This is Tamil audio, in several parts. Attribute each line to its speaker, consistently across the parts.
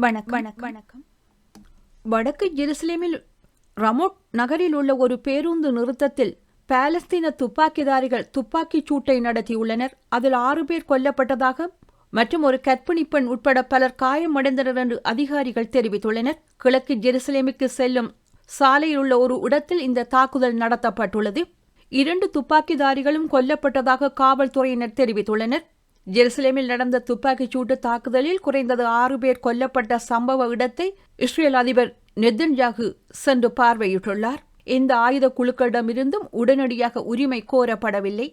Speaker 1: வணக்கம். வணக்கம் வணக்கம். வடக்கு ஜெருசலேமில் ரமோட் நகரில் உள்ள ஒரு பேருந்து நிறுத்தத்தில் பாலஸ்தீன துப்பாக்கிதாரிகள் துப்பாக்கிச் சூட்டை நடத்தியுள்ளனர். அதில் ஆறு பேர் கொல்லப்பட்டதாக மற்றும் ஒரு கர்ப்பிணி பெண் உட்பட பலர் காயமடைந்தனர் என்று அதிகாரிகள் தெரிவித்துள்ளனர். கிழக்கு ஜெருசலேமுக்கு செல்லும் சாலையில் உள்ள ஒரு இடத்தில் இந்த தாக்குதல் நடத்தப்பட்டுள்ளது. இரண்டு துப்பாக்கிதாரிகளும் கொல்லப்பட்டதாக காவல்துறையினர் தெரிவித்துள்ளனர். ஜெருசலேமில் நடந்த துப்பாக்கிச்சூட்டு தாக்குதலில் குறைந்தது ஆறு பேர் கொல்லப்பட்ட சம்பவ இடத்தை இஸ்ரேல் அதிபர் நெதன்யாகு சென்று பார்வையிட்டுள்ளார். இந்த ஆயுத குழுக்களிடமிருந்தும் உடனடியாக உரிமை கோரப்படவில்லை.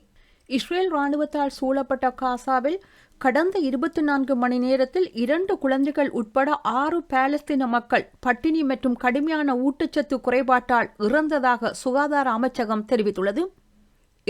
Speaker 1: இஸ்ரேல் ராணுவத்தால் சூழப்பட்ட காசாவில் கடந்த இருபத்தி நான்கு மணி நேரத்தில் இரண்டு குழந்தைகள் உட்பட ஆறு பாலஸ்தீன மக்கள் பட்டினி மற்றும் கடுமையான ஊட்டச்சத்து குறைபாட்டால் இறந்ததாக சுகாதார அமைச்சகம் தெரிவித்துள்ளது.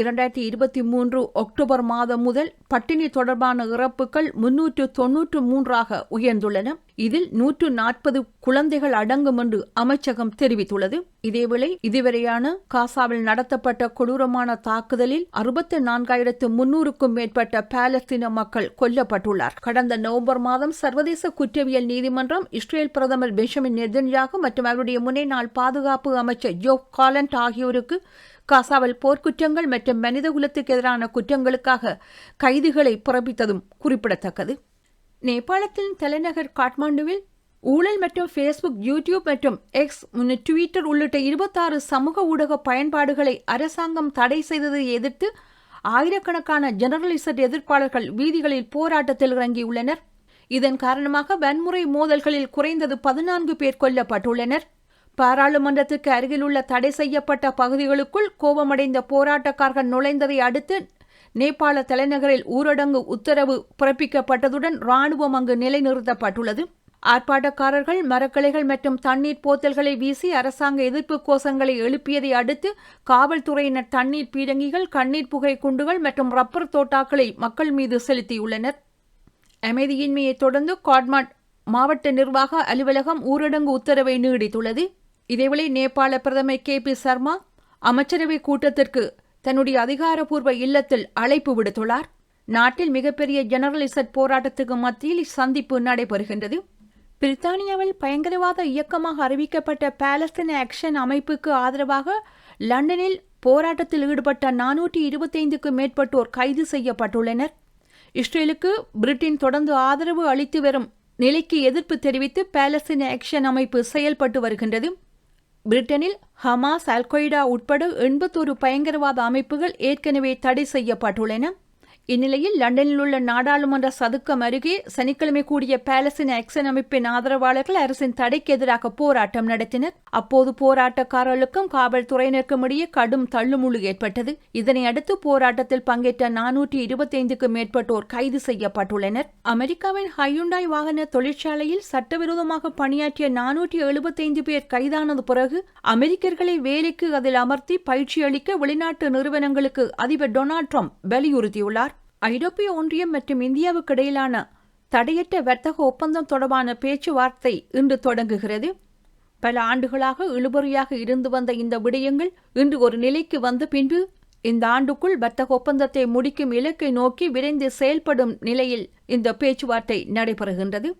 Speaker 1: இரண்டாயிரத்தி இருபத்தி மூன்று அக்டோபர் மாதம் முதல் பட்டினி தொடர்பான இறப்புகள் முன்னூற்று தொன்னூற்று மூன்றாக உயர்ந்துள்ளன. இதில் நூற்று நாற்பது குழந்தைகள் அடங்கும் என்று அமைச்சகம் தெரிவித்துள்ளது. இதேவேளை இதுவரையான காசாவில் நடத்தப்பட்ட கொடூரமான தாக்குதலில் அறுபத்தி நான்காயிரத்து முன்னூறுக்கும் மேற்பட்ட பாலஸ்தீன மக்கள் கொல்லப்பட்டுள்ளார். கடந்த நவம்பர் மாதம் சர்வதேச குற்றவியல் நீதிமன்றம் இஸ்ரேல் பிரதமர் பெஞ்சமின் நெதன்யாகு மற்றும் அவருடைய முன்னாள் பாதுகாப்பு அமைச்சர் ஜோ காலண்ட் ஆகியோருக்கு காசாவில் போர்க்குற்றங்கள் மற்றும் மனிதகுலத்துக்கு எதிரான குற்றங்களுக்காக கைதுகளை பிறப்பித்ததும் குறிப்பிடத்தக்கது. நேபாளத்தின் தலைநகர் காட்மாண்டுவில் ஊழல் மற்றும் ஃபேஸ்புக் யூடியூப் மற்றும் எக்ஸ் ட்விட்டர் உள்ளிட்ட இருபத்தாறு சமூக ஊடக பயன்பாடுகளை அரசாங்கம் தடை செய்ததை எதிர்த்து ஆயிரக்கணக்கான ஜெனரலிசட் எதிர்ப்பாளர்கள் வீதிகளில் போராட்டத்தில் இறங்கியுள்ளனர். இதன் காரணமாக வன்முறை மோதல்களில் குறைந்தது பதினான்கு பேர் கொல்லப்பட்டுள்ளனர். பாராளுமன்றத்துக்கு அருகிலுள்ள தடை செய்யப்பட்ட பகுதிகளுக்குள் கோபமடைந்த போராட்டக்காரர்கள் நுழைந்ததை அடுத்து நேபாள தலைநகரில் ஊரடங்கு உத்தரவு பிறப்பிக்கப்பட்டதுடன் ராணுவம் அங்கு நிலைநிறுத்தப்பட்டுள்ளது. ஆர்ப்பாட்டக்காரர்கள் மரக்கிளைகள் மற்றும் தண்ணீர் போத்தல்களை வீசி அரசாங்க எதிர்ப்பு கோஷங்களை எழுப்பியதை அடுத்து காவல்துறையினர் தண்ணீர் பீரங்கிகள் கண்ணீர் புகை குண்டுகள் மற்றும் ரப்பர் தோட்டாக்களை மக்கள் மீது செலுத்தியுள்ளனர். அமைதியின்மையைத் தொடர்ந்து காட்மாண்ட் மாவட்ட நிர்வாக அலுவலகம் ஊரடங்கு உத்தரவை நீடித்துள்ளது. இதேவேளை நேபாள பிரதமர் கே பி சர்மா அமைச்சரவை கூட்டத்திற்கு தன்னுடைய அதிகாரப்பூர்வ இல்லத்தில் அழைப்பு விடுத்துள்ளார். நாட்டில் மிகப்பெரிய ஜெனரலிசட் போராட்டத்துக்கு மத்தியில் இச்சந்திப்பு நடைபெறுகின்றது. பிரித்தானியாவில் பயங்கரவாத இயக்கமாக அறிவிக்கப்பட்ட பாலஸ்தீன ஆக்ஷன் அமைப்புக்கு ஆதரவாக லண்டனில் போராட்டத்தில் ஈடுபட்ட நானூற்றி இருபத்தைந்துக்கும் மேற்பட்டோர் கைது செய்யப்பட்டுள்ளனர். இஸ்ரேலுக்கு பிரிட்டன் தொடர்ந்து ஆதரவு அளித்து வரும் நிலைக்கு எதிர்ப்பு தெரிவித்து பாலஸ்தீன ஆக்ஷன் அமைப்பு செயல்பட்டு வருகின்றது. பிரிட்டனில் ஹமாஸ் அல்கொய்டா உட்பட எண்பத்தோரு பயங்கரவாத அமைப்புகள் ஏற்கனவே தடை செய்யப்பட்டுள்ளன. இந்நிலையில் லண்டனில் உள்ள நாடாளுமன்ற சதுக்கம் அருகே சனிக்கிழமை கூடிய பாலஸ்தீன ஆக்சன் அமைப்பின் ஆதரவாளர்கள் அரசின் தடைக்கு எதிராக போராட்டம் நடத்தினர். அப்போது போராட்டக்காரர்களுக்கும் காவல்துறையினருக்கும் இடையே கடும் தள்ளுமுழு ஏற்பட்டது. இதனை அடுத்து போராட்டத்தில் பங்கேற்ற நானூற்றி இருபத்தைந்துக்கும் மேற்பட்டோர் கைது செய்யப்பட்டுள்ளனர். அமெரிக்காவின் ஹையுண்டாய் வாகன தொழிற்சாலையில் சட்டவிரோதமாக பணியாற்றிய நானூற்றி எழுபத்தைந்து பேர் கைதானது பிறகு அமெரிக்கர்களை வேலைக்கு அதில் அமர்த்தி பயிற்சி அளிக்க வெளிநாட்டு நிறுவனங்களுக்கு அதிபர் டொனால்ட் ட்ரம்ப் வலியுறுத்தியுள்ளார். ஐரோப்பிய ஒன்றியம் மற்றும் இந்தியாவுக்கு இடையிலான தடையற்ற வர்த்தக ஒப்பந்தம் தொடர்பான பேச்சுவார்த்தை இன்று தொடங்குகிறது. பல ஆண்டுகளாக இழுபறியாக இருந்து வந்த இந்த விடயங்கள் இன்று ஒரு நிலைக்கு வந்த பின்பு இந்த ஆண்டுக்குள் வர்த்தக ஒப்பந்தத்தை முடிக்கும் இலக்கை நோக்கி விரைந்து செயல்படும் நிலையில் இந்த பேச்சுவார்த்தை நடைபெறுகின்றது.